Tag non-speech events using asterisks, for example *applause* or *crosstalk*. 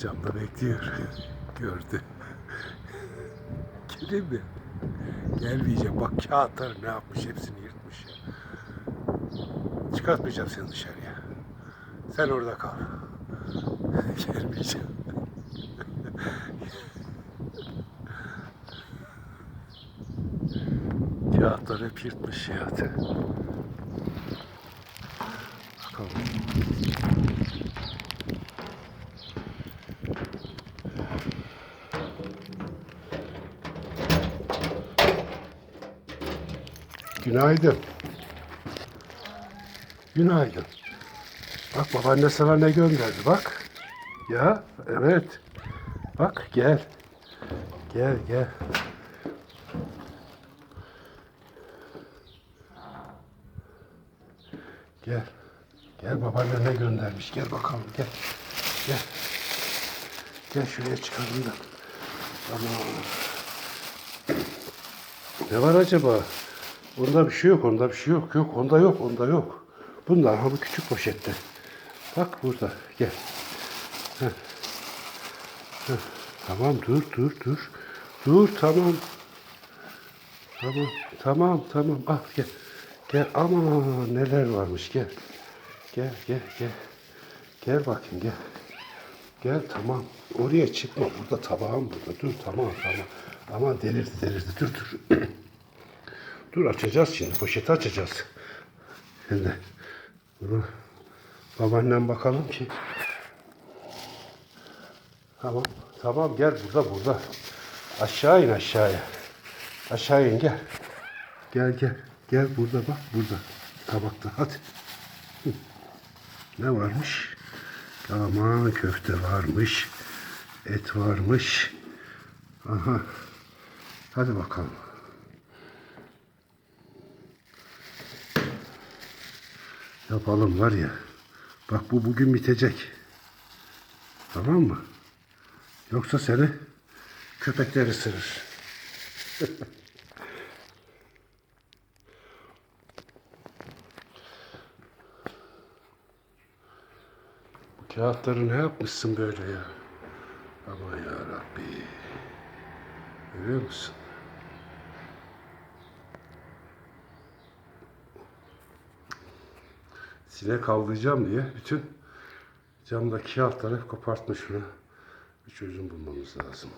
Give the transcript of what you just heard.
Camda bekliyor. Gördü. Geleyim mi? Gelmeyecek. Bak kağıtları ne yapmış hepsini yırtmış ya. Çıkartmayacağım seni dışarıya. Sen orada kal. *laughs* Gelmeyeceğim. Kağıtları hep yırtmış ya. Bakalım. Günaydın. Günaydın. Bak babaanne sana ne gönderdi bak. Ya evet. Bak gel. Gel gel. Gel. Gel babaanne ne göndermiş. Gel bakalım gel. Gel. Gel şuraya çıkalım da. Tamam. Ne var acaba? Onda bir şey yok, onda bir şey yok. Yok, onda yok, onda yok. Bunlar ha bu küçük poşette. Bak burada, gel. Heh. Heh. Tamam, dur, dur, dur. Dur, tamam. Tamam, tamam, tamam. Al, gel. Gel, ama neler varmış, gel. Gel, gel, gel. Gel bakayım, gel. Gel, tamam. Oraya çıkma, burada tabağım burada. Dur, tamam, tamam. Aman delirdi, delirdi. Dur, dur. *clears throat* Dur açacağız şimdi. Poşeti açacağız. Şimdi bunu babaannem bakalım ki. Tamam. Tamam gel burada burada. Aşağı in aşağıya. Aşağı in gel. Gel gel. Gel burada bak burada. Tabakta hadi. Ne varmış? Aman köfte varmış. Et varmış. Aha. Hadi bakalım. Yapalım var ya. Bak bu bugün bitecek. Tamam mı? Yoksa seni köpekler ısırır. *laughs* bu kağıtları ne yapmışsın böyle ya? Aman ya Rabbi. Görüyor musun? Sinek avlayacağım diye bütün camdaki kağıtları kopartmış şunu. Bir çözüm bulmamız lazım.